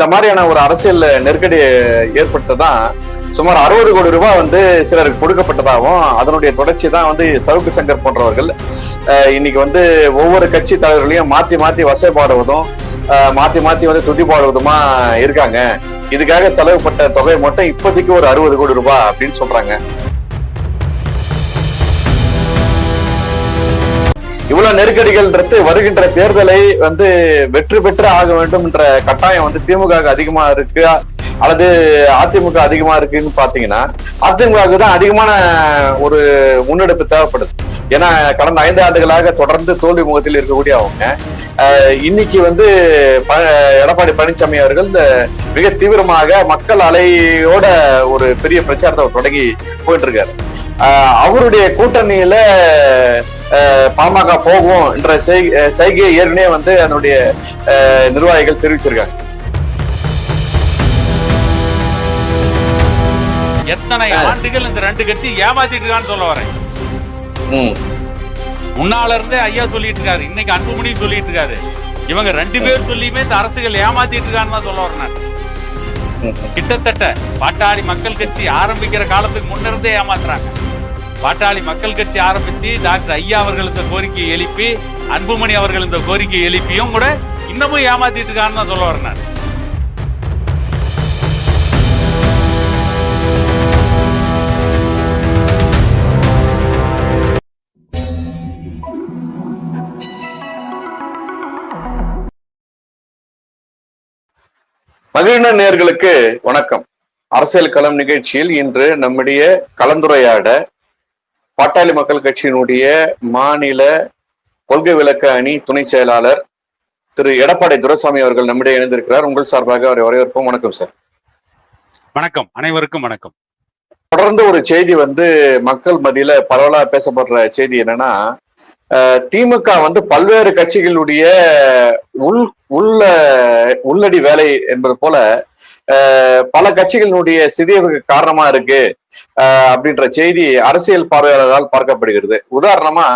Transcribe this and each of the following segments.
இந்த மாதிரியான ஒரு அரசியல் நெருக்கடி ஏற்படுத்ததான் சுமார் அறுபது கோடி ரூபாய் வந்து சிலருக்கு கொடுக்கப்பட்டதாகவும் அதனுடைய தொடர்ச்சி தான் வந்து சவுக்கு சங்கர் போன்றவர்கள் இன்னைக்கு வந்து ஒவ்வொரு கட்சி தலைவர்களையும் மாத்தி மாத்தி வசைப்பாடுவதும் பாடுவதும் மாத்தி மாத்தி வந்து துதி பாடுவதுமா இருக்காங்க. இதுக்காக செலவுப்பட்ட தொகை மட்டும் இப்போதைக்கு ஒரு அறுபது கோடி ரூபாய் அப்படின்னு சொல்றாங்க. இவ்வளவு நெருக்கடிகள்ன்றது வருகின்ற தேர்தலை வந்து வெற்றி பெற்று ஆக வேண்டும் என்ற கட்டாயம் வந்து திமுக அதிகமா இருக்கு அல்லது அதிமுக அதிகமா இருக்குன்னு பாத்தீங்கன்னா அதிமுகவுக்கு தான் அதிகமான ஒரு முன்னெடுப்பு தேவைப்படுது. ஏன்னா கடந்த ஐந்து ஆண்டுகளாக தொடர்ந்து தோல்வி முகத்தில் இருக்கக்கூடிய அவங்க இன்னைக்கு வந்து ப- எடப்பாடி பழனிசாமி அவர்கள் இந்த மிக தீவிரமாக மக்கள் அலையோட ஒரு பெரிய பிரச்சாரத்தை தொடங்கி போயிட்டு இருக்காரு. அவருடைய கூட்டணியில பாமக போகும் என்ற செய்கையை ஏற்கனவே வந்து அதனுடைய நிர்வாகிகள் தெரிவிச்சிருக்காங்க. எத்தனை ஆண்டுகள் இந்த ரெண்டு கட்சி ஏமாத்திட்டு இருக்கான்னு சொல்ல வரேன். முன்னால இருந்தே ஐயா சொல்லிட்டு இருக்காரு. இன்னைக்கு அன்புமணி சொல்லிட்டு இருக்காரு. இவங்க ரெண்டு பேர் சொல்லியுமே இந்த அரசுகள் ஏமாத்திட்டு இருக்கான்னு தான் சொல்ல வரேன். கிட்டத்தட்ட பாட்டாளி மக்கள் கட்சி ஆரம்பிக்கிற காலத்துக்கு முன்ன இருந்தே ஏமாத்துறாங்க. பாட்டாளி மக்கள் கட்சி ஆரம்பித்து டாக்டர் ஐயா அவர்கள் இந்த கோரிக்கையை எழுப்பி அன்புமணி அவர்கள் இந்த கோரிக்கையை எழுப்பியும் கூட இன்னமும் ஏமாத்திட்டு இருக்கான்னு தான் சொல்ல வரேன் நான். மகிழ்ந்த நேர்களுக்கு வணக்கம் அரசியல் களம் நிகழ்ச்சியில் இன்று நம்முடைய கலந்துரையாட பாட்டாளி மக்கள் கட்சியினுடைய மாநில கொள்கை விளக்க அணி துணை செயலாளர் திரு எடப்பாடி துரைசாமி அவர்கள் நம்மிடையே இணைந்திருக்கிறார். உங்கள் சார்பாக அவரை வரவேற்போம். வணக்கம் சார். வணக்கம். அனைவருக்கும் வணக்கம். தொடர்ந்து ஒரு செய்தி வந்து மக்கள் மத்தியில பரவலா பேசப்படுற செய்தி என்னன்னா திமுக வந்து பல்வேறு கட்சிகளுடைய உள் உள்ள உள்ளடி வேலை என்பது போல பல கட்சிகளினுடைய சிதைவுக்கு காரணமா இருக்கு. அப்படின்ற செய்தி அரசியல் பார்வையாளரால் பார்க்கப்படுகிறது. உதாரணமா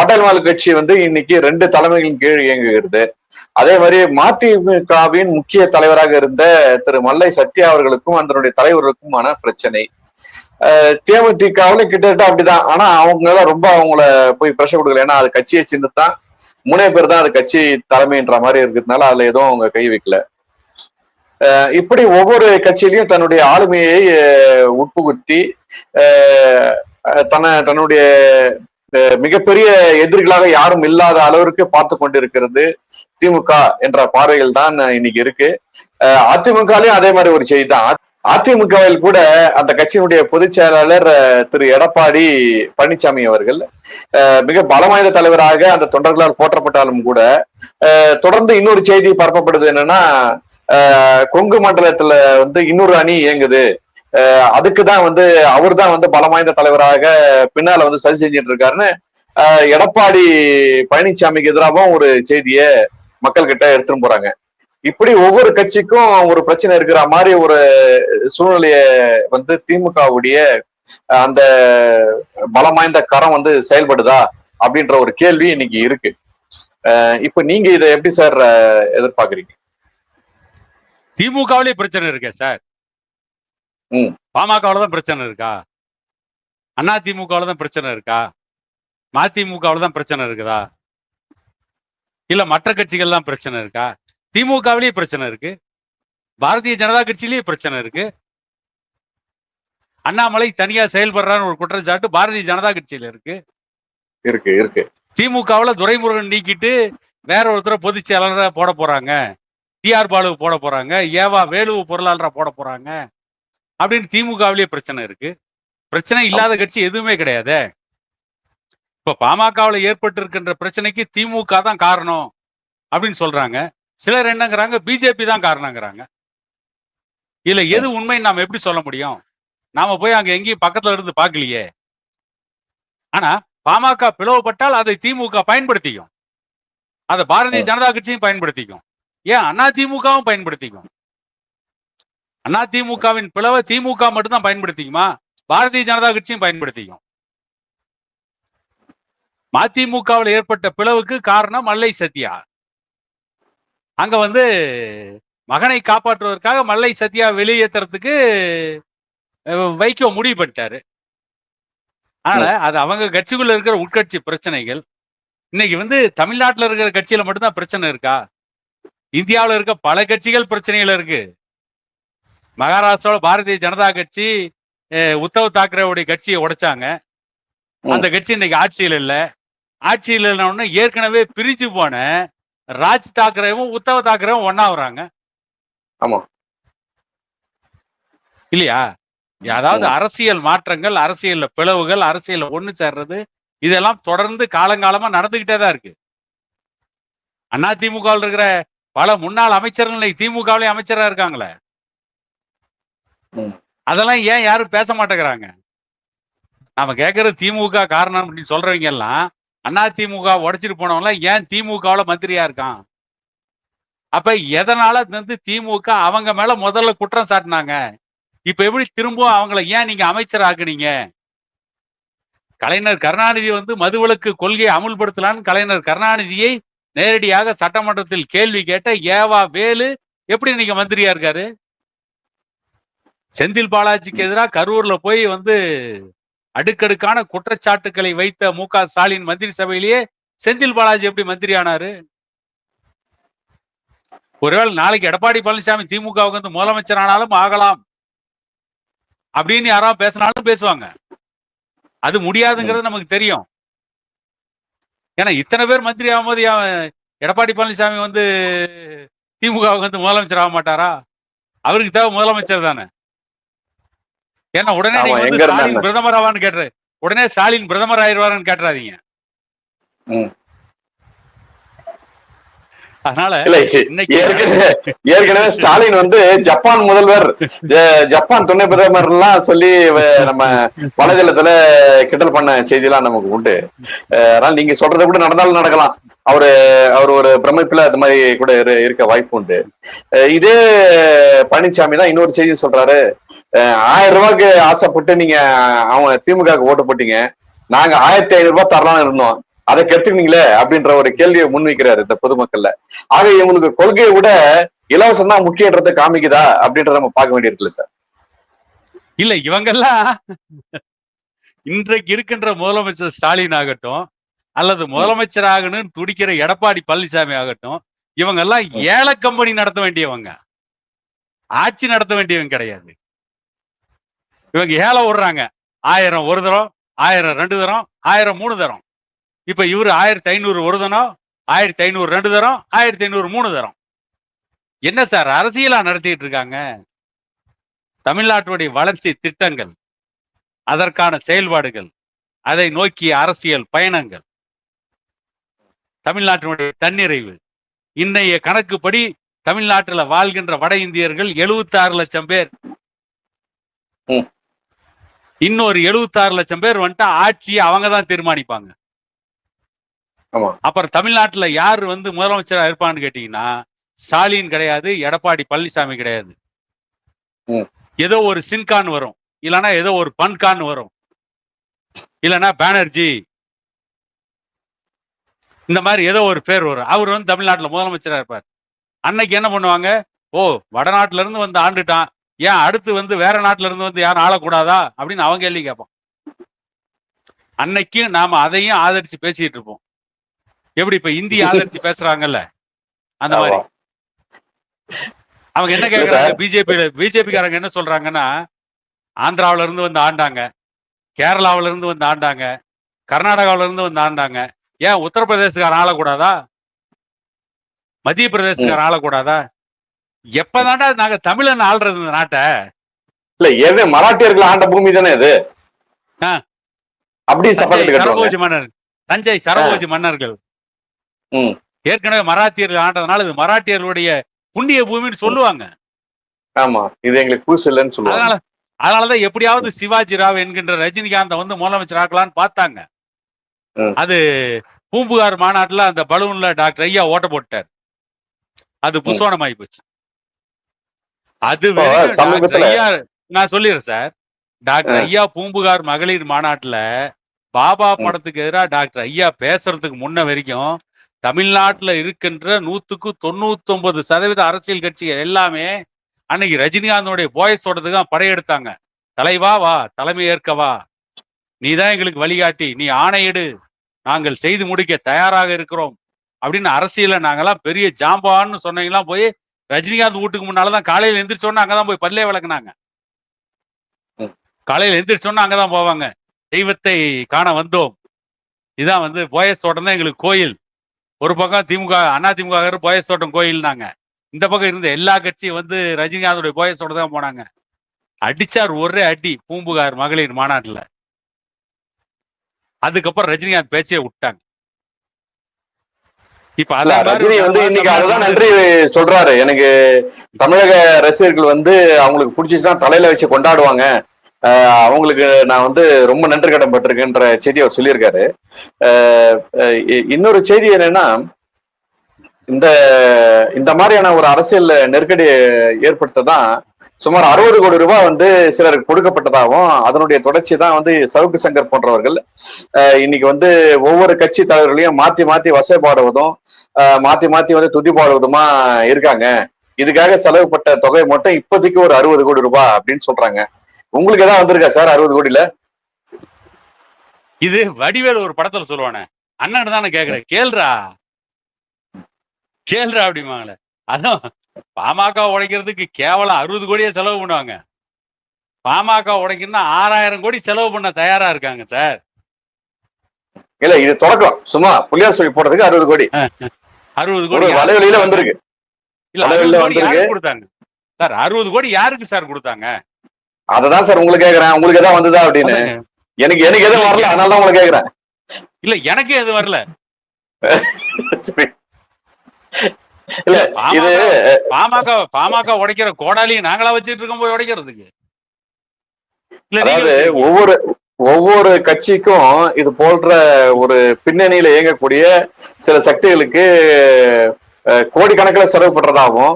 பாட்டாளி கட்சி வந்து இன்னைக்கு ரெண்டு தலைமைகளின் கீழ் இயங்குகிறது. அதே மாதிரி மதிமுகவின் முக்கிய தலைவராக இருந்த திரு. மல்லை சத்யா அவர்களுக்கும் அதனுடைய தலைவர்களுக்குமான பிரச்சனை. அஹ் கிட்டத்தட்ட அப்படிதான். ஆனா அவங்க எல்லாம் ரொம்ப அவங்கள போய் பிரஷர் கொடுக்கல. ஏன்னா அது கட்சியை சின்னத்தான் மூணே பேர் தான் அது கட்சி தலைமைன்ற மாதிரி இருக்கிறதுனால அதுல எதுவும் அவங்க கை வைக்கல. இப்படி ஒவ்வொரு கட்சியிலையும் தன்னுடைய ஆளுமையை உட்புகுத்தி தன்னை தன்னுடைய மிகப்பெரிய எதிரிகளாக யாரும் இல்லாத அளவிற்கு பார்த்து கொண்டிருக்கிறது திமுக என்ற பார்வைகள் தான் இன்னைக்கு இருக்கு. அஹ், அதிமுகலயும் அதே மாதிரி ஒரு செய்தி தான். அதிமுகவில் கூட அந்த கட்சியினுடைய பொதுச் செயலாளர் திரு எடப்பாடி பழனிசாமி அவர்கள் மிக பலம் தலைவராக அந்த தொண்டர்களால் போற்றப்பட்டாலும் கூட தொடர்ந்து இன்னொரு செய்தி பரப்பப்படுது என்னன்னா கொங்கு மண்டலத்துல வந்து இன்னொரு அணி இயங்குது. அதுக்குதான் வந்து அவர் தான் வந்து பலமாய்ந்த தலைவராக பின்னால வந்து சரி செஞ்சுட்டு இருக்காருன்னு எடப்பாடி பழனிசாமிக்கு எதிராகவும் ஒரு செய்தியை மக்கள்கிட்ட எடுத்துட்டு போறாங்க. இப்படி ஒவ்வொரு கட்சிக்கும் ஒரு பிரச்சனை இருக்கிற மாதிரி ஒரு சூழ்நிலைய வந்து திமுகவுடைய அந்த பலம் வாய்ந்த கரம் வந்து செயல்படுதா அப்படின்ற ஒரு கேள்வி இன்னைக்கு இருக்கு. இப்ப நீங்க இதை எப்படி சார் எதிர்பார்க்கறீங்க? திமுகவிலே பிரச்சனை இருக்கே சார். ம். பாமகவுல தான் பிரச்சனை இருக்கா? அண்ணா திமுகவுல தான் பிரச்சனை இருக்கா? மதிமுகவுல தான் பிரச்சனை இருக்குதா? இல்ல மற்ற கட்சிகள் தான் பிரச்சனை இருக்கா? திமுகவிலேயே பிரச்சனை இருக்கு. பாரதிய ஜனதா கட்சியிலேயே பிரச்சனை இருக்கு. அண்ணாமலை தனியா செயல்படுறான்னு ஒரு குற்றச்சாட்டு பாரதிய ஜனதா கட்சியில இருக்கு. இருக்கு இருக்கு. திமுகவுல துரைமுருகன் நீக்கிட்டு வேற ஒருத்தரை பொதுச் செயலாளரா போட போறாங்க. டிஆர் பாலுவை போட போறாங்க. ஏவா வேலுவு பொருளாளரா போட போறாங்க. அப்படின்னு திமுகவிலேயே பிரச்சனை இருக்கு. பிரச்சனை இல்லாத கட்சி எதுவுமே கிடையாது. இப்ப பாமகவுல ஏற்பட்டு இருக்கின்ற பிரச்சனைக்கு திமுக தான் காரணம் அப்படின்னு சொல்றாங்க. சிலர் என்னங்கிறாங்க பிஜேபி தான் காரணங்கிறாங்க. இல்ல எது உண்மை நாம எப்படி சொல்ல முடியும்? நாம போய் அங்க எங்கேயும் பக்கத்துல இருந்து பார்க்கலையே. ஆனா பாமக பிளவுபட்டால் அதை திமுக பயன்படுத்திக்கும். அதை பாரதிய ஜனதா கட்சியும் பயன்படுத்திக்கும். ஏன் அண்ணா திமுகவும் பயன்படுத்திக்கும்? அண்ணா திமுகவின் பிளவை திமுக மட்டும்தான் பயன்படுத்திக்குமா? பாரதிய ஜனதா கட்சியும் பயன்படுத்திக்கும். மதிமுகவில் ஏற்பட்ட பிளவுக்கு காரணம் மல்லை சத்யா. அங்க வந்து மகனை காப்பாற்றுவதற்காக மல்லை சத்யா வெளியேற்றுறதுக்கு வைகோ முடிவு பண்ணிட்டாரு. அதனால அது அவங்க கட்சிக்குள்ள இருக்கிற உட்கட்சி பிரச்சனைகள். இன்னைக்கு வந்து தமிழ்நாட்டுல இருக்கிற கட்சியில மட்டும்தான் பிரச்சனை இருக்கா? இந்தியாவுல இருக்க பல கட்சிகள் பிரச்சனைகள் இருக்கு. மகாராஷ்டிராவில் பாரதிய ஜனதா கட்சி உத்தவ் தாக்கரேவுடைய கட்சியை உடைச்சாங்க. அந்த கட்சி இன்னைக்கு ஆட்சியில் இல்ல. ஆட்சியில் இல்லைன்னு ஏற்கனவே பிரிஞ்சு போன ராஜ் தாக்கரேவும் உத்தவ் தாக்கரேவும் ஒண்ணா வராங்க ஆமா. இல்லையா அதாவது. அரசியல் மாற்றங்கள் அரசியல்ல பிளவுகள் அரசியல்ல ஒண்ணு சேர்றது இதெல்லாம் தொடர்ந்து காலங்காலமா நடந்துகிட்டே தான் இருக்கு அண்ணா திமுகவில் இருக்கிற பல முன்னாள் அமைச்சர்கள் திமுகவிலே அமைச்சரா இருக்காங்களே. அதெல்லாம் ஏன் யாரும் பேச மாட்டேங்கிறாங்க நாம கேட்கற திமுக காரணம் அப்படின்னு சொல்றவங்க எல்லாம் அண்ணா திமுக உடைச்சிட்டு போனவங்களாம் ஏன் திமுகவில் மந்திரியா இருக்கான்? அப்ப எதனால வந்து திமுக அவங்க மேல முதல்ல குற்றம் சாட்டினாங்க? இப்ப எப்படி திரும்பவும் அவங்கள ஏன் நீங்க அமைச்சர் ஆக்குனீங்க? கலைஞர் கருணாநிதி வந்து மதுவிலக்கு கொள்கையை அமுல்படுத்தலான்னு கலைஞர் கருணாநிதியை நேரடியாக சட்டமன்றத்தில் கேள்வி கேட்ட ஏவா வேலு எப்படி நீங்க மந்திரியா இருக்காரு? செந்தில் பாலாஜிக்கு எதிராக கரூர்ல போய் வந்து அடுக்கடுக்கான குற்றச்சாட்டுக்களை வைத்த மு க ஸ்டாலின் மந்திரி சபையிலேயே செந்தில் பாலாஜி எப்படி மந்திரி ஆனாரு ஒருவேளை நாளைக்கு எடப்பாடி பழனிசாமி திமுகவுக்கு வந்து முதலமைச்சர் ஆனாலும் ஆகலாம். அப்படின்னு யாராவது பேசினாலும் பேசுவாங்க. அது முடியாதுங்கிறது நமக்கு தெரியும். ஏன்னா இத்தனை பேர் மந்திரி ஆகும்போது எடப்பாடி பழனிசாமி வந்து திமுகவுக்கு வந்து முதலமைச்சர் ஆக மாட்டாரா? அவருக்கு தேவை முதலமைச்சர் தானே. ஏன்னா உடனே? ஸ்டாலின் பிரதமர் ஆவான்னு கேட்டுரு உடனே ஸ்டாலின் பிரதமர் ஆயிடுவாருன்னு கேட்டுறாதீங்க. அதனால ஏற்கனவே ஸ்டாலின் வந்து ஜப்பான் முதல்வர் ஜப்பான் துணை பிரதமர் எல்லாம் சொல்லி நம்ம வலைதளத்துல கிண்டல் பண்ண செய்தி எல்லாம் நமக்கு உண்டு. அதனால நீங்க சொல்றதை கூட நடந்தாலும் நடக்கலாம். அவரு அவர் ஒரு பிரமிப்புல அது மாதிரி கூட இரு- இருக்க வாய்ப்பு உண்டு. இதே பழனிசாமி தான் இன்னொரு செய்தி சொல்றாரு. ஆயிரம் ரூபாய்க்கு ஆசைப்பட்டு நீங்க அவங்க திமுக ஓட்டு போட்டீங்க. நாங்க ஆயிரத்தி ஐநூறு ரூபாய் தரலாம்னு இருந்தோம். அதை கெடுத்துக்கினீங்களே அப்படின்ற ஒரு கேள்வியை முன்வைக்கிறாரு இந்த பொதுமக்கள்ல. ஆக இவனுக்கு கொள்கையை விட இலவசம் தான் முக்கியன்றதை காமிக்குதா அப்படின்றத நம்ம பார்க்க வேண்டியிருக்குல்ல சார்? இல்ல இவங்கெல்லாம் இன்றைக்கு இருக்கின்ற முதலமைச்சர் ஸ்டாலின் ஆகட்டும் அல்லது முதலமைச்சர் ஆகணும்னு துடிக்கிற எடப்பாடி பழனிசாமி ஆகட்டும் இவங்க எல்லாம் ஏல கம்பெனி நடத்த வேண்டியவங்க. ஆட்சி நடத்த வேண்டியவங்க கிடையாது. இவங்க ஏல விடுறாங்க ஆயிரம் ஒரு தரம் ஆயிரம் ரெண்டு தரம் ஆயிரம் மூணு தரம். இப்ப இவரு ஆயிரத்தி ஐநூறு ஒரு தரம் ஆயிரத்தி ஐநூறு ரெண்டு தரம் ஆயிரத்தி ஐநூறு மூணு தரம் என்ன சார் அரசியலா நடத்திட்டு இருக்காங்க தமிழ்நாட்டுடைய வளர்ச்சி திட்டங்கள் அதற்கான செயல்பாடுகள் அதை நோக்கிய அரசியல் பயணங்கள் தமிழ்நாட்டினுடைய தன்னிறைவு இன்னைய கணக்குப்படி தமிழ்நாட்டுல வாழ்கின்ற வட இந்தியர்கள் 76 லட்சம் பேர். இன்னொரு 76 லட்சம் பேர் வந்துட்டா ஆட்சியை அவங்க தான் தீர்மானிப்பாங்க. அப்புறம் தமிழ்நாட்டுல யார் வந்து முதலமைச்சரா இருப்பான்னு கேட்டீங்கன்னா ஸ்டாலின் கிடையாது எடப்பாடி பழனிசாமி கிடையாது. ஏதோ ஒரு சின்கான் வரும். இல்லைன்னா ஏதோ ஒரு பன்கான் வரும். இல்லைன்னா பானர்ஜி. இந்த மாதிரி ஏதோ ஒரு பேர் வரும். அவர் வந்து தமிழ்நாட்டுல முதலமைச்சரா இருப்பார். அன்னைக்கு என்ன பண்ணுவாங்க? ஓ வடநாட்டுல இருந்து வந்து ஆண்டுட்டான். ஏன் அடுத்து வந்து வேற நாட்டுல இருந்து வந்து யாரும் ஆளக்கூடாதா? அப்படின்னு அவங்க கேள்வி கேட்பான். அன்னைக்கு நாம அதையும் ஆதரிச்சு பேசிட்டு இருப்போம். எப்படி இப்ப இந்தி ஆதரிச்சு பேசுறாங்கல்ல? அந்த மாதிரி. அவங்க என்ன கேக்குறாங்க? பிஜேபி பிஜேபிக்காரங்க என்ன சொல்றாங்கன்னா ஆந்திராவுல இருந்து வந்து ஆண்டாங்க கேரளாவுல இருந்து வந்து ஆண்டாங்க கர்நாடகாவுல இருந்து வந்து ஆண்டாங்க. ஏன் உத்தரப்பிரதேசக்காரன் ஆளக்கூடாதா? மத்திய பிரதேசக்காரன் ஆளக்கூடாதா? எப்பதான்டா நாங்க தமிழன் ஆள்றது இந்த நாட்டை? இல்ல ஏற்கனவே மராட்டியர்கள் ஆண்ட பூமி தானே இது. அப்படி தஞ்சை சபதத்தை கட்டுவாங்க. சரபோஜி மன்னர் தஞ்சை சரபோஜி மன்னர்கள். ஏற்கனவே மராத்தியர்கள் ஆண்டதுனால இது மராட்டியர்களுடைய புண்ணிய பூமின்னு சொல்லுவாங்க. ஆமா இது எங்களுக்கு இல்லைன்னு சொல்லுவாங்க. அதனால அதனாலதான் எப்படியாவது சிவாஜி ராவ் என்கின்ற ரஜினிகாந்த் வந்து முதலமைச்சர் ஆக்கலான்னு பார்த்தாங்க. அது பூம்புகார் மாநாட்டுல அந்த பலூன்ல டாக்டர் ஐயா ஓட்ட போட்டார். அது ஆகி போச்சு. அது ஐயா நான் சொல்லிடுறேன் சார். டாக்டர். ஐயா பூம்புகார் மகளிர் மாநாட்டுல பாபா. படத்துக்கு எதிராக டாக்டர் ஐயா பேசுறதுக்கு முன்ன வரைக்கும் தமிழ்நாட்டுல இருக்கின்ற நூத்துக்கு தொண்ணூத்தி ஒன்பது சதவீத அரசியல் கட்சிகள் எல்லாமே அன்னைக்கு ரஜினிகாந்தோடைய போயஸோடது தான் படையெடுத்தாங்க. தலைவா வா தலைமை ஏற்க வா. நீதான் எங்களுக்கு வழிகாட்டி. நீ ஆணையிடு நாங்கள் செய்து முடிக்க தயாராக இருக்கிறோம். அப்படின்னு அரசியல நாங்கெல்லாம் பெரிய ஜாம்பான்னு சொன்னீங்களாம் போய் ரஜினிகாந்த் வீட்டுக்கு முன்னாலதான் காலையில எந்திரிச்சோன்னா அங்கதான் போய் பல்லே விளக்குனாங்க. காலையில எந்திரிச்சோன்னா அங்கதான் போவாங்க. தெய்வத்தை காண வந்தோம். இதான் வந்து போயஸ் தோட்டம் தான் எங்களுக்கு கோயில். ஒரு பக்கம் திமுக அண்ணா திமுக போயஸ் தோட்டம் கோயில்னாங்க. இந்த பக்கம் இருந்த எல்லா கட்சியும் வந்து ரஜினிகாந்தோடைய போயஸ் தோட்டம் தான் போனாங்க. அடிச்சார் ஒரே அடி பூம்புகார் மகளிர் மாநாட்டுல. அதுக்கப்புறம் ரஜினிகாந்த் பேச்சே விட்டாங்க. இப்ப ரஜினி வந்து இன்னைக்கு அதுதான் நன்றி சொல்றாரு. எனக்கு தமிழக ரசிகர்கள் வந்து அவங்களுக்கு பிடிச்சிச்சுன்னா தலையில வச்சு கொண்டாடுவாங்க. அவங்களுக்கு நான் வந்து ரொம்ப நன்றி கடன்பட்டிருக்கேன்ற செய்தி அவர் சொல்லியிருக்காரு. இன்னொரு செய்தி என்னன்னா இந்த இந்த மாதிரியான ஒரு அரசியல் நெருக்கடி ஏற்படுத்ததான் சுமார் அறுபது கோடி ரூபாய் வந்து சிலருக்கு கொடுக்கப்பட்டதாகவும் அதனுடைய தொடர்ச்சி தான் வந்து சவுக்கு சங்கர் போன்றவர்கள் இன்னைக்கு வந்து ஒவ்வொரு கட்சி தலைவர்களையும் மாத்தி மாத்தி வசைப்பாடுவதும் பாடுவதும் மாத்தி மாத்தி வந்து துதி பாடுவதுமா இருக்காங்க. இதுக்காக செலவுப்பட்ட தொகை மட்டும் இப்போதைக்கு ஒரு அறுபது கோடி ரூபாய் அப்படின்னு சொல்றாங்க. உங்களுக்கு ஏதாவது வந்திருக்கா சார் அறுபது கோடியில? இது வடிவேல் ஒரு படத்துல சொல்லுவானே. அண்ணன் தானே கேக்குறேன் கேள்றா கேள்றா அப்படிமாங்களே அதான் பாமக உடைக்கிறதுக்கு கேவலம் அறுபது கோடியே செலவு பண்ணுவாங்க. பாமக உடைக்கணும்னா ஆறாயிரம் கோடி செலவு பண்ண தயாரா இருக்காங்க சார். இல்ல இது தொடக்கம் சும்மா புள்ளியார் சொல்லி போடுறதுக்கு அறுபது கோடி. அறுபது கோடி வலைவெளியில வந்திருக்கு. இல்ல வலைவெளியில 60 கோடி வந்திருக்கு. கொடுத்தாங்க? சார் அறுபது கோடி யாருக்கு சார் கொடுத்தாங்க? அததான் சார் உங்களுக்கு கேக்குறேன். உங்களுக்கு எதாவது வந்ததா அப்படின்னு. எனக்கு எனக்கு எதுவும் வரல. அதனால தான் உங்களுக்கு கேக்குறேன். இல்ல எனக்கு எது வரல. இல்ல இது பாமக பாமக உடைக்கிற கோடாலியை நாங்களா வச்சிட்டு இருக்கோம் போய் உடைக்கிறதுக்கு. அதாவது. ஒவ்வொரு ஒவ்வொரு கட்சிக்கும் இது போன்ற ஒரு பின்னணியில இயங்கக்கூடிய சில சக்திகளுக்கு கோடிக்கணக்கில் செலவு பண்றதாகவும்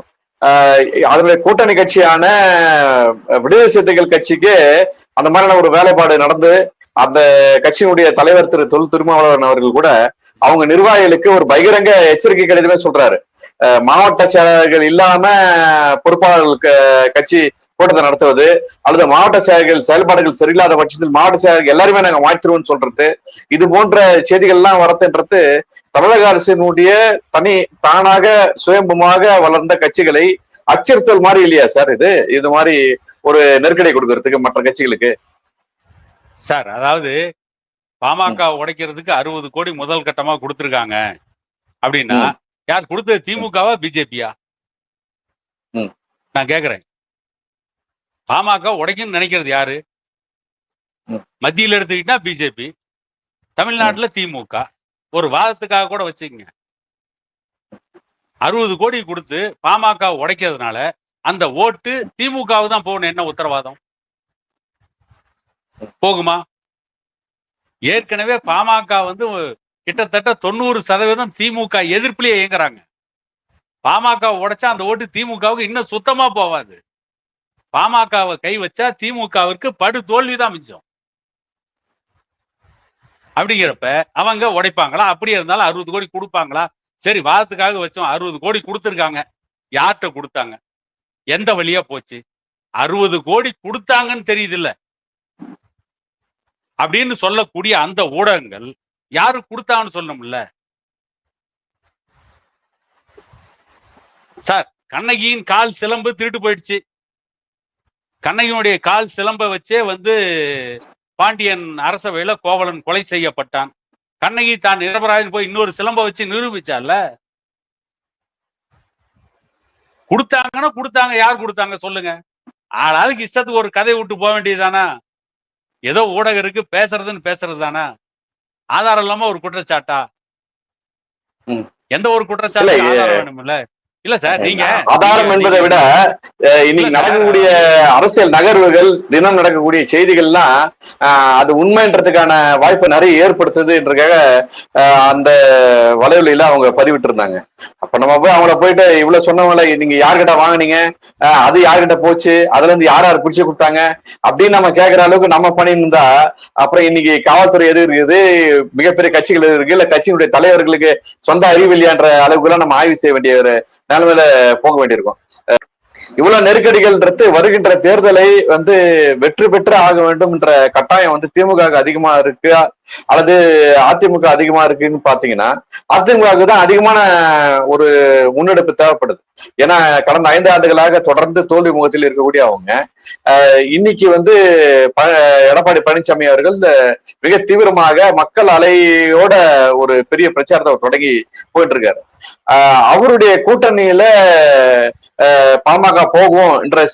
அதனுடைய கூட்டணி கட்சியான விடுதலை சிறுத்தைகள் கட்சிக்கு அந்த மாதிரியான ஒரு வேலைப்பாடு நடந்து அந்த கட்சியினுடைய தலைவர் திரு தொல் திருமாவளவன் அவர்கள் கூட அவங்க நிர்வாகிகளுக்கு ஒரு பகிரங்க எச்சரிக்கை கடிதமே சொல்றாரு. மாவட்ட செயலாளர்கள் இல்லாம பொறுப்பாளர்கள் க- கட்சி கூட்டத்தை நடத்துவது அல்லது மாவட்ட செயலர்கள் செயல்பாடுகள் சரியில்லாத பட்சத்தில் மாவட்ட செயலர்கள் எல்லாருமே நாங்க மாற்றிருவோம்னு சொல்றது இது போன்ற செய்திகள் எல்லாம் வரதுன்றது தமிழக அரசினுடைய தனி தானாக சுயம்புமாக வளர்ந்த கட்சிகளை அச்சுறுத்தல் மாதிரி இல்லையா சார் இது? இது மாதிரி ஒரு நெருக்கடி கொடுக்கறதுக்கு மற்ற கட்சிகளுக்கு. சார் அதாவது பாமக உடைக்கிறதுக்கு அறுபது கோடி முதல் கட்டமா கொடுத்திருக்காங்க. அப்படின்னா. யார் கொடுத்தது? திமுகவா பிஜேபியா. நான் கேக்குறேன். பாமக உடைக்கணும்னு நினைக்கிறது யாரு. மத்தியில் எடுத்துக்கிட்டா பிஜேபி தமிழ்நாட்டுல திமுக. ஒரு வாதத்துக்காக கூட வச்சுக்கங்க. அறுபது கோடி கொடுத்து பாமக உடைக்கிறதுனால அந்த ஓட்டு திமுகவுக்கு தான் போகணும். என்ன உத்தரவாதம்? போகுமா? ஏற்கனவே பாமக வந்து கிட்டத்தட்ட தொண்ணூறு சதவீதம் திமுக எதிர்ப்புலயே இயங்குறாங்க. பாமக உடைச்சா அந்த ஓட்டு திமுகவுக்கு இன்னும் சுத்தமா போவாது. பாமகவை கை வச்சா திமுகவிற்கு படு தோல்விதான் மிச்சம். அப்படிங்கிறப்ப அவங்க உடைப்பாங்களா? அப்படியே இருந்தாலும் அறுபது கோடி கொடுப்பாங்களா? சரி வாதத்துக்காக வச்சோம் அறுபது கோடி கொடுத்துருக்காங்க. யார்கிட்ட கொடுத்தாங்க? எந்த வழியா போச்சு? அறுபது கோடி கொடுத்தாங்கன்னு தெரியுது இல்ல அப்படின்னு சொல்லக்கூடிய அந்த ஊடகங்கள் யாரு கொடுத்தாங்கன்னு சொல்லணும்ல சார் கண்ணகியின் கால் சிலம்பு திருட்டு போயிடுச்சு. கண்ணகியினுடைய கால் சிலம்பை வச்சே வந்து பாண்டியன் அரசவையில கோவலன் கொலை செய்யப்பட்டான். கண்ணகி தான் நிரபராஜன் போய் இன்னொரு சிலம்பை வச்சு நிரூபிச்சால கொடுத்தாங்கன்னா கொடுத்தாங்க யார் கொடுத்தாங்க சொல்லுங்க. ஆளாளுக்கு இஷ்டத்துக்கு ஒரு கதை விட்டு போக வேண்டியதுதானா? ஏதோ ஊடகம் இருக்கு பேசுறதுன்னு பேசுறது தானா? ஆதாரம் இல்லாம ஒரு குற்றச்சாட்டா. எந்த ஒரு குற்றச்சாட்டு ஆதாரம் வேணும்ல? இல்ல சார் நீங்க ஆதாரம் என்பதை விட இன்னைக்கு. நடக்கக்கூடிய அரசியல் நகர்வுகள் தினம் நடக்கக்கூடிய செய்திகள்லாம் அது உண்மைன்றதுக்கான வாய்ப்பை நிறைய ஏற்படுத்துதுன்றதுக்காக அஹ், அந்த வலைவலியில அவங்க பதிவிட்டு இருந்தாங்க அப்ப நம்ம போய் அவங்கள போயிட்டு இவ்வளவு சொன்னவங்கள நீங்க யார்கிட்ட வாங்குனீங்க? அஹ், அது யார்கிட்ட போச்சு? அதுல இருந்து யார் யார் பிடிச்சு கொடுத்தாங்க? அப்படின்னு நம்ம கேட்கிற அளவுக்கு நம்ம பண்ணியிருந்தா அப்புறம் இன்னைக்கு காவல்துறை எது இருக்குது? மிகப்பெரிய கட்சிகள் எது இருக்கு இல்ல கட்சியினுடைய தலைவர்களுக்கு சொந்த அறிவு இல்லையான்ற அளவுக்கு எல்லாம் நம்ம ஆய்வு செய்ய வேண்டிய ஒரு நிலைமையில போக வேண்டியிருக்கும். இவ்வளவு நெருக்கடிகள்ன்றது வருகின்ற தேர்தலை வந்து வெற்றி பெற்று ஆக வேண்டும் என்ற கட்டாயம் வந்து திமுக அதிகமா இருக்கு? அல்லது அதிமுக அதிகமா இருக்குன்னு பாத்தீங்கன்னா அதிமுகவுக்கு தான் அதிகமான ஒரு முன்னெடுப்பு தேவைப்படுது. ஏன்னா கடந்த ஐந்து ஆண்டுகளாக தொடர்ந்து தோல்வி முகத்தில் இருக்கக்கூடிய அவங்க இன்னைக்கு வந்து ப- எடப்பாடி பழனிசாமி அவர்கள் மிக தீவிரமாக மக்கள் அலையோட ஒரு பெரிய பிரச்சாரத்தை தொடங்கி போயிட்டு இருக்காரு ஆஹ் அவருடைய கூட்டணியில பாமக போகும் என்ற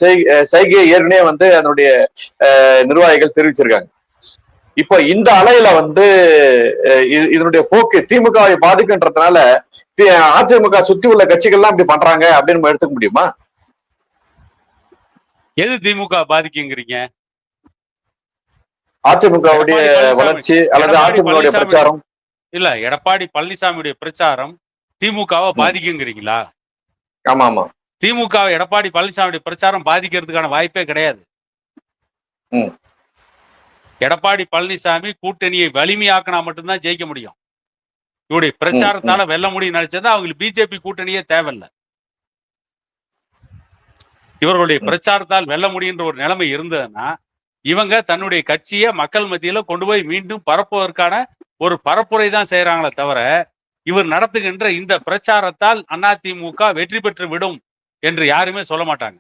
செய்கையை ஏற்கனவே வந்து அதனுடைய ஆஹ் நிர்வாகிகள் தெரிவிச்சிருக்காங்க. இப்போ இந்த அலையில வந்து இதனுடைய போக்கு திமுகவை பாதிக்குன்றதுனால அதிமுக சுத்தி உள்ள கட்சிகள்லாம் இப்படி பண்றாங்க அப்படின்னு நம்ம எடுத்துக்க முடியுமா எது திமுக பாதிக்குங்கிறீங்க அதிமுகவுடைய. வளர்ச்சி அல்லது அதிமுகவுடைய. பிரச்சாரம் இல்ல எடப்பாடி பழனிசாமியுடைய பிரச்சாரம் திமுகவை பாதிக்குங்கிறீங்களா ஆமா ஆமா திமுக எடப்பாடி பழனிசாமியுடைய பிரச்சாரம் பாதிக்கிறதுக்கான வாய்ப்பே கிடையாது. எடப்பாடி பழனிசாமி கூட்டணியை வலிமையாக்கினா மட்டும்தான் ஜெயிக்க முடியும். இவருடைய பிரச்சாரத்தால வெல்ல முடியும் நினைச்சது அவங்களுக்கு பிஜேபி கூட்டணியே தேவையில்லை. இவர்களுடைய. பிரச்சாரத்தால் வெல்ல முடியுன்ற ஒரு நிலைமை இருந்ததுன்னா இவங்க தன்னுடைய கட்சியை மக்கள் மத்தியில கொண்டு போய் மீண்டும் பரப்புவதற்கான ஒரு பரப்புரை தான் செய்யறாங்களே தவிர இவர் நடத்துகின்ற இந்த பிரச்சாரத்தால் அதிமுக வெற்றி பெற்று விடும் என்று யாருமே சொல்ல மாட்டாங்க.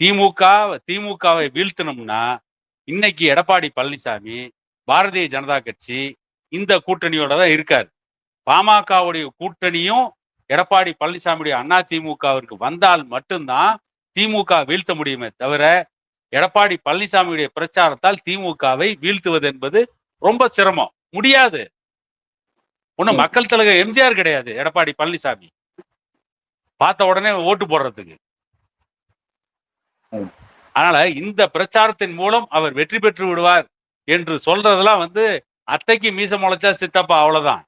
திமுக திமுகவை வீழ்த்தணும்னா இன்னைக்கு எடப்பாடி பழனிசாமி பாரதிய ஜனதா கட்சி இந்த கூட்டணியோட தான் இருக்காரு. பாமகவுடைய கூட்டணியும் எடப்பாடி பழனிசாமியுடைய அண்ணா திமுகவிற்கு வந்தால் மட்டும்தான் திமுக வீழ்த்த முடியுமே தவிர எடப்பாடி பழனிசாமியுடைய பிரச்சாரத்தால் திமுகவை வீழ்த்துவது என்பது ரொம்ப சிரமம். முடியாது. ஒன்னும் மக்கள் தலைவர் எம்ஜிஆர் கிடையாது எடப்பாடி பழனிசாமி. பார்த்த உடனே ஓட்டு போடுறதுக்கு. ம். அதனால இந்த பிரச்சாரத்தின் மூலம் அவர் வெற்றி பெற்று விடுவார் என்று சொல்றதெல்லாம் வந்து அத்தைக்கு மீச முளைச்சா சித்தப்பா அவ்வளவுதான்.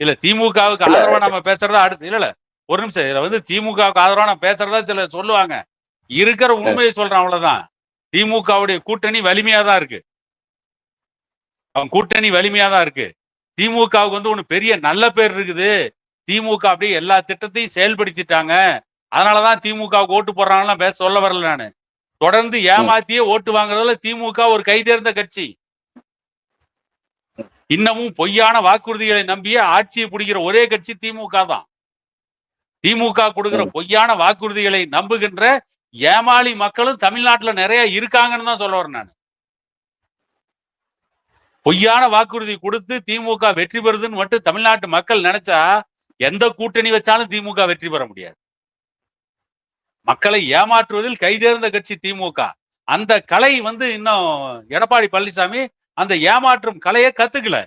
இல்ல திமுகவுக்கு. ஆதரவா நம்ம பேசுறதா அடுத்து இல்ல இல்ல. ஒரு நிமிஷம் இதுல வந்து திமுகவுக்கு ஆதரவா நம்ம பேசுறதா சில சொல்லுவாங்க. இருக்கிற உண்மையை சொல்றேன் அவ்வளவுதான். திமுகவுடைய கூட்டணி வலிமையா தான் இருக்கு. அவன் கூட்டணி வலிமையா தான் இருக்கு. திமுகவுக்கு வந்து ஒண்ணு பெரிய நல்ல பேர் இருக்குது. திமுக அப்படியே எல்லா திட்டத்தையும் செயல்படுத்திட்டாங்க. அதனாலதான் திமுகவுக்கு ஓட்டு போடுறாங்கலாம் பேச சொல்ல வரல நானு. தொடர்ந்து ஏமாத்தியே ஓட்டு வாங்குறதுல திமுக ஒரு கைதேர்ந்த கட்சி. இன்னமும் பொய்யான வாக்குறுதிகளை நம்பியே ஆட்சியை பிடிக்கிற ஒரே கட்சி திமுக தான். திமுக கொடுக்கிற. பொய்யான வாக்குறுதிகளை நம்புகின்ற ஏமாளி மக்களும் தமிழ்நாட்டுல நிறைய இருக்காங்கன்னு தான் சொல்ல வரேன் நான். பொய்யான வாக்குறுதி கொடுத்து திமுக வெற்றி பெறுதுன்னு மட்டும் தமிழ்நாட்டு மக்கள் நினைச்சா எந்த கூட்டணி வச்சாலும் திமுக வெற்றி பெற முடியாது. மக்களை ஏமாற்றுவதில் கைதேர்ந்த கட்சி திமுக. அந்த கலை வந்து இன்னும் எடப்பாடி பழனிசாமி அந்த ஏமாற்றும் கலையை கத்துக்கல.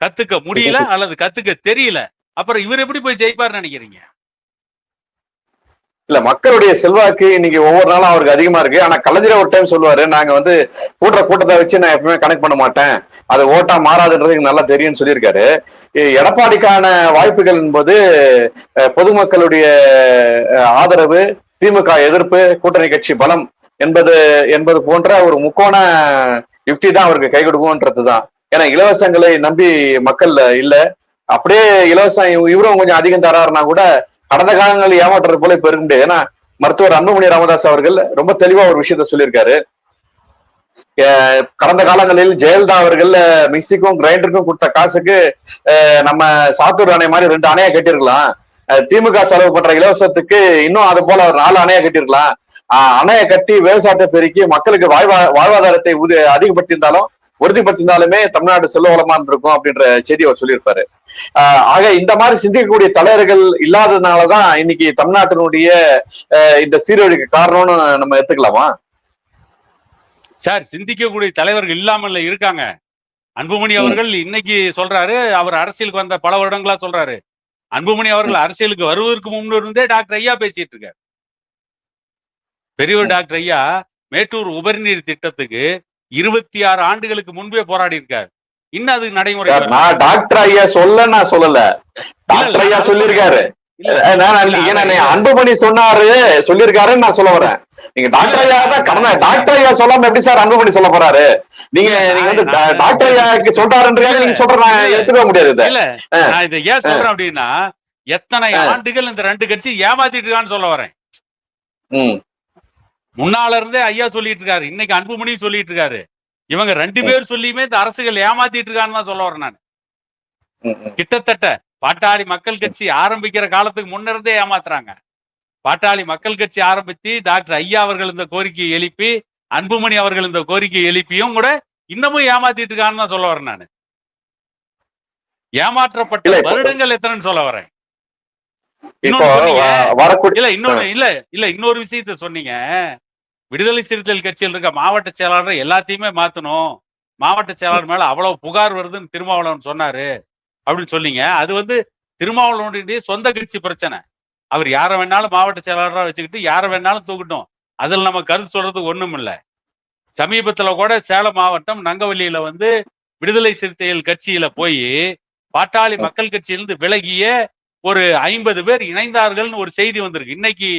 கத்துக்க முடியல அல்லது கத்துக்க தெரியல. அப்புறம் இவர் எப்படி போய் ஜெயிப்பார்னு நினைக்கிறீங்க? இல்ல மக்களுடைய செல்வாக்கு இன்னைக்கு ஒவ்வொரு நாளும் அவருக்கு அதிகமா இருக்கு. ஆனா கலைஞர் ஒரு டைம் சொல்லுவாரு நாங்க வந்து கூட்டுற கூட்டத்தை வச்சு நான் எப்பவுமே கனெக்ட் பண்ண மாட்டேன். அது ஓட்டா மாறாதுன்றது எனக்கு நல்லா தெரியும்னு சொல்லியிருக்காரு. எடப்பாடிக்கான வாய்ப்புகள் என்பது பொதுமக்களுடைய ஆதரவு திமுக எதிர்ப்பு கூட்டணி கட்சி பலம் என்பது என்பது போன்ற ஒரு முக்கோண யுக்தி தான் அவருக்கு கை கொடுக்கும்ன்றது தான் ஏன்னா இலவசங்களை நம்பி மக்கள் இல்ல. அப்படியே இலவசம் இவரும் கொஞ்சம் அதிகம் தராருன்னா கூட கடந்த காலங்களில் ஏமாற்றுறது போல இப்ப இருக்க முடியாது. ஏன்னா மருத்துவர் அன்புமணி ராமதாஸ் அவர்கள் ரொம்ப தெளிவா ஒரு விஷயத்த சொல்லியிருக்காரு. கடந்த காலங்களில் ஜெயலலிதா அவர்கள் மிக்சிக்கும் கிரைண்டருக்கும் கொடுத்த காசுக்கு நம்ம சாத்தூர் அணை மாதிரி ரெண்டு அணையா கட்டிருக்கலாம் திமுக செலவு பண்ற இலவசத்துக்கு இன்னும் அது போல ஒரு நாலு அணையா கட்டிருக்கலாம் அணையை கட்டி விவசாயத்தை பெருக்கி மக்களுக்கு வாழ்வா வாழ்வாதாரத்தை உறு- அதிகப்படுத்தியிருந்தாலும் உறுதிப்படுத்தியிருந்தாலுமே தமிழ்நாடு செல்வவளமா இருந்திருக்கும் அப்படின்ற செய்தி அவர் சொல்லியிருப்பாரு. ஆஹ் ஆக இந்த மாதிரி சிந்திக்கக்கூடிய தலைவர்கள் இல்லாததுனாலதான் இன்னைக்கு தமிழ்நாட்டினுடைய இந்த சீரழிவுக்கு காரணம்னு நம்ம எடுத்துக்கலாமா? சார் சிந்திக்கக்கூடிய தலைவர்கள் இல்லாமல் இருக்காங்க. அன்புமணி. அவர்கள் இன்னைக்கு சொல்றாரு அவர் அரசியலுக்கு வந்த பல வருடங்களா சொல்றாரு. அன்புமணி அவர்கள் அரசியலுக்கு வருவதற்கு முன்பு இருந்தே டாக்டர் ஐயா பேசிட்டு இருக்காரு. பெரியவர். டாக்டர் ஐயா மேட்டூர் உபரிநீர் திட்டத்துக்கு இருபத்தி ஆறு ஆண்டுகளுக்கு முன்பே போராடி இருக்காரு. இன்னும் அது நடைமுறை டாக்டர் ஐயா சொல்ல நான் சொல்லல. டாக்டர் ஐயா சொல்லியிருக்காரு. அன்புமணி சொன்னாரு சொல்லியிருக்காருன்னு நான் சொல்ல வரேன். நீங்க டாக்டர் ஐயா தான் கடமை. டாக்டர் ஐயா சொல்லாம எப்படி சார் அன்புமணி சொல்ல போறாரு? நீங்க நீங்க வந்து டாக்டர் ஐயாக்கு சொல்றாருன்றீங்க நீங்க சொல்ற நான். எடுத்துக்க முடியாது. நான் இதை ஏன் சொல்றேன் அப்படின்னா எத்தனை. ஆண்டுகள் இந்த ரெண்டு கட்சி ஏமாத்திட்டு இருக்கான்னு சொல்ல வரேன். முன்னால இருந்தே ஐயா சொல்லிட்டு இருக்காரு. இன்னைக்கு அன்புமணி சொல்லிட்டு இருக்காரு. இவங்க ரெண்டு. பேர் சொல்லியுமே இந்த அரசுகள் ஏமாத்திட்டு இருக்கான்னு தான் சொல்ல வரேன் நான். கிட்டத்தட்ட பாட்டாளி மக்கள் கட்சி ஆரம்பிக்கிற காலத்துக்கு முன்னிருந்தே ஏமாத்துறாங்க. பாட்டாளி மக்கள் கட்சி ஆரம்பித்து டாக்டர் ஐயா அவர்கள் இந்த கோரிக்கையை எழுப்பி அன்புமணி அவர்கள் இந்த கோரிக்கையை எழுப்பியும் கூட இன்னமும் ஏமாத்திட்டு இருக்கான்னு தான் சொல்ல வரேன் நான். ஏமாற்றப்பட்ட வருடங்கள் எத்தனைன்னு சொல்ல வரேன். இல்ல இன்னொன்னு இல்ல இல்ல இன்னொரு விஷயத்த சொன்னீங்க. விடுதலை சிறுத்தைகள் கட்சியில் இருக்க மாவட்ட செயலாளர் எல்லாத்தையுமே மாத்தணும். மாவட்ட செயலாளர் மேல அவ்வளவு புகார் வருதுன்னு திருமாவளவன் சொன்னாரு. அப்படின்னு சொன்னீங்க. அது வந்து திருமாவளவனுடைய சொந்த கட்சி பிரச்சனை. அவர் யாரை வேணாலும் மாவட்ட செயலாளரா வச்சுக்கிட்டு யாரை வேணாலும் தூக்கட்டும். அதுல நம்ம கருத்து சொல்றதுக்கு ஒண்ணும் இல்ல. சமீபத்துல கூட சேலம் மாவட்டம் நங்கவல்லியில வந்து விடுதலை சிறுத்தைகள் கட்சியில போய் பாட்டாளி மக்கள் கட்சியிலிருந்து விலகிய ஒரு ஐம்பது பேர் இணைந்தார்கள்னு ஒரு செய்தி வந்திருக்கு. இன்னைக்கு.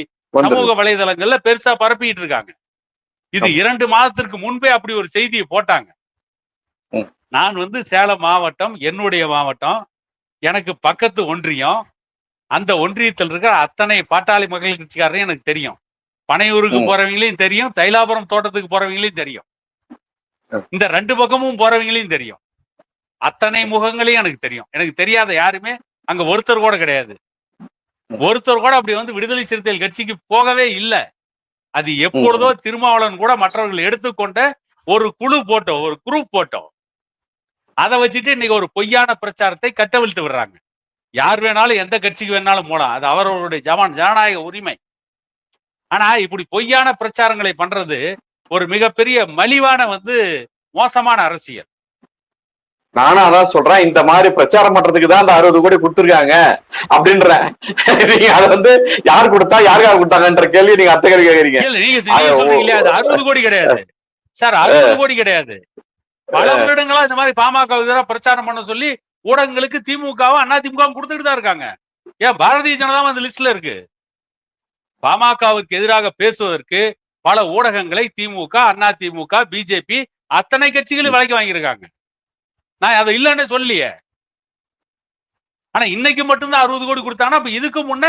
சமூக வலைதளங்கள்ல பெருசா பரப்பிட்டு இருக்காங்க. இது. இரண்டு மாதத்திற்கு முன்பே அப்படி ஒரு செய்தியை போட்டாங்க. நான் வந்து சேலம் மாவட்டம் என்னுடைய மாவட்டம். எனக்கு பக்கத்து ஒன்றியம். அந்த ஒன்றியத்தில் இருக்கிற அத்தனை பாட்டாளி மக்கள் கட்சிக்காரரையும் எனக்கு தெரியும். பனையூருக்கு. போறவங்களையும் தெரியும் தைலாபுரம் தோட்டத்துக்கு போறவங்களையும் தெரியும். இந்த ரெண்டு பக்கமும் போறவங்களையும் தெரியும். அத்தனை முகங்களையும் எனக்கு தெரியும். எனக்கு தெரியாத யாருமே அங்க ஒருத்தர் கூட கிடையாது. ஒருத்தர் கூட அப்படி வந்து விடுதலை சிறுத்தைகள் கட்சிக்கு போகவே இல்லை. அது எப்பொழுதோ திருமாவளவன் கூட மற்றவர்கள் எடுத்துக்கொண்ட ஒரு குழு போட்டோம் ஒரு குரூப் போட்டோம் அதை வச்சுட்டு இன்னைக்கு ஒரு பொய்யான பிரச்சாரத்தை கட்டவிழ்த்து விடுறாங்க. யார் வேணாலும் எந்த கட்சிக்கு வேணாலும் போலாம். அது அவர்களுடைய ஜவான் ஜனநாயக உரிமை. ஆனா இப்படி பொய்யான பிரச்சாரங்களை பண்றது ஒரு மிகப்பெரிய மலிவான வந்து மோசமான அரசியல். நானும் அதான் சொல்றேன். இந்த மாதிரி பிரச்சாரம் பண்றதுக்கு தான் அந்த அறுபது கோடி கொடுத்துருக்காங்க அப்படின்றேன். நீங்க அதை வந்து யார் கொடுத்தா யாருக்காக கொடுத்தாங்கன்ற கேள்வி நீங்க அத்தை கேள்வி கேக்குறீங்க அறுபது கோடி கிடையாது. சார் அறுபது கோடி கிடையாது. பல வருடங்களா இந்த மாதிரி பாமக எதிராக பிரச்சாரம் பண்ண சொல்லி ஊடகங்களுக்கு திமுகவும் அண்ணா திமுகவும் கொடுத்துட்டு தான் இருக்காங்க. ஏன் பாரதிய ஜனதாவும் அந்த லிஸ்ட்ல இருக்கு? பாமகவுக்கு எதிராக பேசுவதற்கு பல ஊடகங்களை திமுக அண்ணா திமுக பிஜேபி அத்தனை கட்சிகளும் விலைக்கு வாங்கியிருக்காங்க. நான் அதை இல்லைன்னு சொல்லலையே. ஆனா இன்னைக்கு மட்டும்தான் அறுபது கோடி கொடுத்தாங்கன்னா அப்ப இதுக்கு முன்ன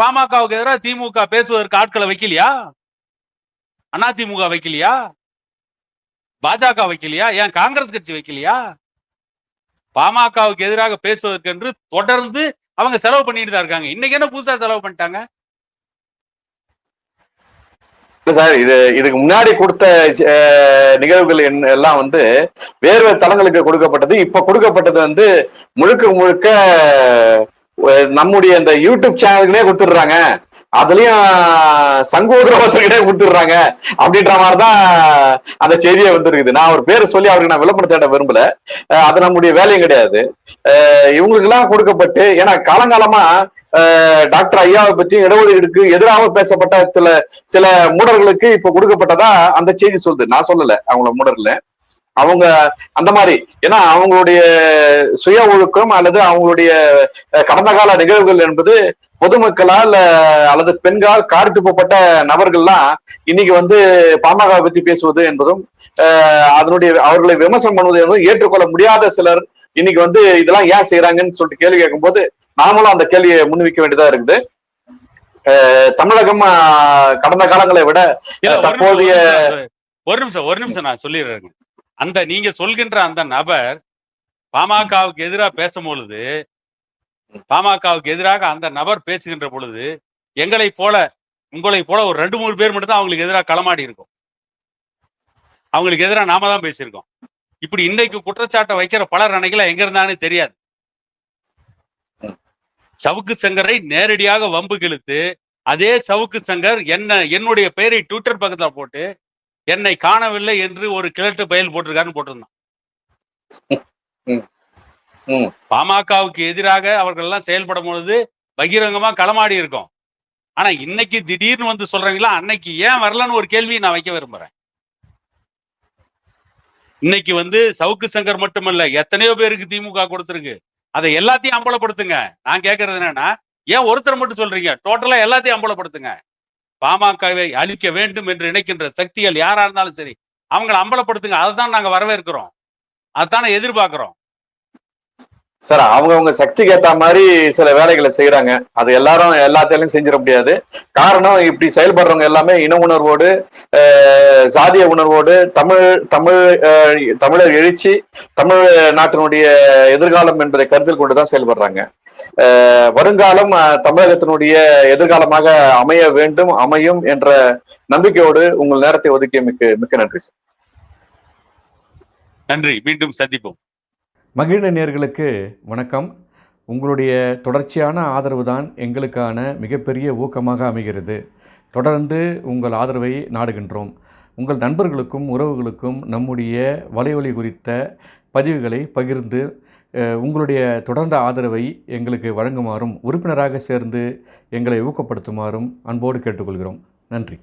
பாமகவுக்கு எதிராக திமுக பேசுவதற்கு ஆட்களை வைக்கலையா? அண்ணா திமுக வைக்கலையா? பாஜக வைக்கலையா? ஏன் காங்கிரஸ் கட்சி வைக்கலையா? பாமகவுக்கு எதிராக பேசுவதற்கென்று தொடர்ந்து அவங்க செலவு பண்ணிட்டு தான் இருக்காங்க. இன்னைக்கு என்ன புதுசா செலவு பண்ணிட்டாங்க? சார் இது இதுக்கு முன்னாடி கொடுத்த நிகழ்வுகள் எல்லாம் வந்து வேறு தளங்களுக்கு கொடுக்கப்பட்டது. இப்ப கொடுக்கப்பட்டது வந்து முழுக்க முழுக்க நம்முடைய இந்த யூடியூப் சேனலுக்குனே கொடுத்துடுறாங்க. அதுலயும் சங்கோதரவத்திற்கிட்டே கொடுத்துடுறாங்க. அப்படின்ற மாதிரிதான் அந்த செய்தியை வந்திருக்குது. நான் ஒரு பேரை சொல்லி அவருக்கு நான் விளம்பரம் தேட விரும்பல. அது நம்முடைய வேலையும் கிடையாது. இவங்களுக்கு எல்லாம் கொடுக்கப்பட்டு ஏன்னா காலங்காலமா டாக்டர் ஐயாவை பற்றி இடஒதுக்கீடுக்கு எதிராக பேசப்பட்ட சில சில மூடர்களுக்கு இப்ப கொடுக்கப்பட்டதா அந்த செய்தி சொல்லுது. நான் சொல்லல அவங்கள மூடர்ல. அவங்க அந்த மாதிரி. ஏன்னா அவங்களுடைய சுய ஒழுக்கம் அல்லது அவங்களுடைய கடந்த கால நிகழ்வுகள் என்பது பொதுமக்களால் அல்லது பெண்களால் காரி துப்பப்பட்ட நபர்கள்லாம் இன்னைக்கு வந்து பாமக பத்தி பேசுவது என்பதும் அதனுடைய அவர்களை விமர்சனம் பண்ணுவது என்பதும் ஏற்றுக்கொள்ள முடியாத சிலர் இன்னைக்கு வந்து இதெல்லாம் ஏன் செய்யறாங்கன்னு சொல்லிட்டு கேள்வி கேட்கும்போது நாமளும் அந்த கேள்வியை முன்வைக்க வேண்டியதா இருக்குது. தமிழகம் கடந்த காலங்களை விட தற்போதைய- ஒரு நிமிஷம், ஒரு நிமிஷம் ஒரு நிமிஷம் நான் சொல்லிடுறேங்க. அந்த நீங்க சொல்கின்ற அந்த நபர் பாமகவுக்கு எதிராக பேசும் பொழுது பாமகவுக்கு எதிராக அந்த நபர் பேசுகின்ற பொழுது எங்களை போல உங்களை போல ஒரு ரெண்டு மூணு பேர் மட்டும் தான் அவங்களுக்கு எதிராக களமாடி இருக்கும். அவங்களுக்கு எதிராக நாம தான் பேசியிருக்கோம். இப்படி இன்னைக்கு குற்றச்சாட்டை வைக்கிற பலர் அன்னைக்கெல்லாம் எங்க இருந்தானே தெரியாது. சவுக்கு சங்கரை நேரடியாக வம்பு கிழித்து அதே சவுக்கு சங்கர் என்ன என்னுடைய பெயரை ட்விட்டர் பக்கத்துல போட்டு என்னை காணவில்லை என்று ஒரு கிழட்டு பயல் போட்டிருக்காருன்னு போட்டிருந்தான். பாமகவுக்கு எதிராக அவர்கள் எல்லாம் செயல்படும் பொழுது பகிரங்கமா களமாடி இருக்கோம். ஆனா இன்னைக்கு திடீர்னு வந்து சொல்றீங்களா? அன்னைக்கு ஏன் வரலன்னு ஒரு கேள்வியை நான் வைக்க விரும்புறேன். இன்னைக்கு வந்து சவுக்கு சங்கர் மட்டுமல்ல எத்தனையோ பேருக்கு திமுக கொடுத்துருக்கு. அதை எல்லாத்தையும் அம்பலப்படுத்துங்க. நான் கேட்கறது என்னன்னா ஏன் ஒருத்தர் மட்டும் சொல்றீங்க? டோட்டலா எல்லாத்தையும் அம்பலப்படுத்துங்க. பாமகவை அழிக்க வேண்டும் என்று நினைக்கின்ற சக்திகள் யாரா இருந்தாலும் சரி அவங்களை அம்பலப்படுத்துங்க. அதை தான் நாங்க வரவேற்கிறோம். அதைத்தானே எதிர்பார்க்கிறோம். சார் அவங்கவுங்க சக்திக்கு ஏத்த மாதிரி சில வேலைகளை செய்யறாங்க அது எல்லாரும் எல்லாத்தையும் செஞ்சிட முடியாது. காரணம் இப்படி செயல்படுறவங்க எல்லாமே இன உணர்வோடு சாதிய உணர்வோடு தமிழ் தமிழ் தமிழர் எழுச்சி தமிழ் நாட்டினுடைய எதிர்காலம் என்பதை கருத்தில் கொண்டுதான் செயல்படுறாங்க. வருங்காலம் தமிழகத்தினுடைய எதிர்காலமாக அமைய வேண்டும் அமையும் என்ற நம்பிக்கையோடு உங்கள் நேரத்தை ஒதுக்கிய மிக்க மிக்க நன்றி சார். நன்றி. மீண்டும் சந்திப்போம். மகிழ்ந்த நேர்களுக்கு வணக்கம். உங்களுடைய தொடர்ச்சியான ஆதரவு தான் எங்களுக்கான மிகப்பெரிய ஊக்கமாக அமைகிறது. தொடர்ந்து உங்கள் ஆதரவை நாடுகின்றோம். உங்கள் நண்பர்களுக்கும் உறவுகளுக்கும் நம்முடைய வலையொலி குறித்த பதிவுகளை பகிர்ந்து உங்களுடைய தொடர்ந்த ஆதரவை எங்களுக்கு வழங்குமாறும் உறுப்பினராக சேர்ந்து எங்களை ஊக்கப்படுத்துமாறும் அன்போடு கேட்டுக்கொள்கிறோம். நன்றி.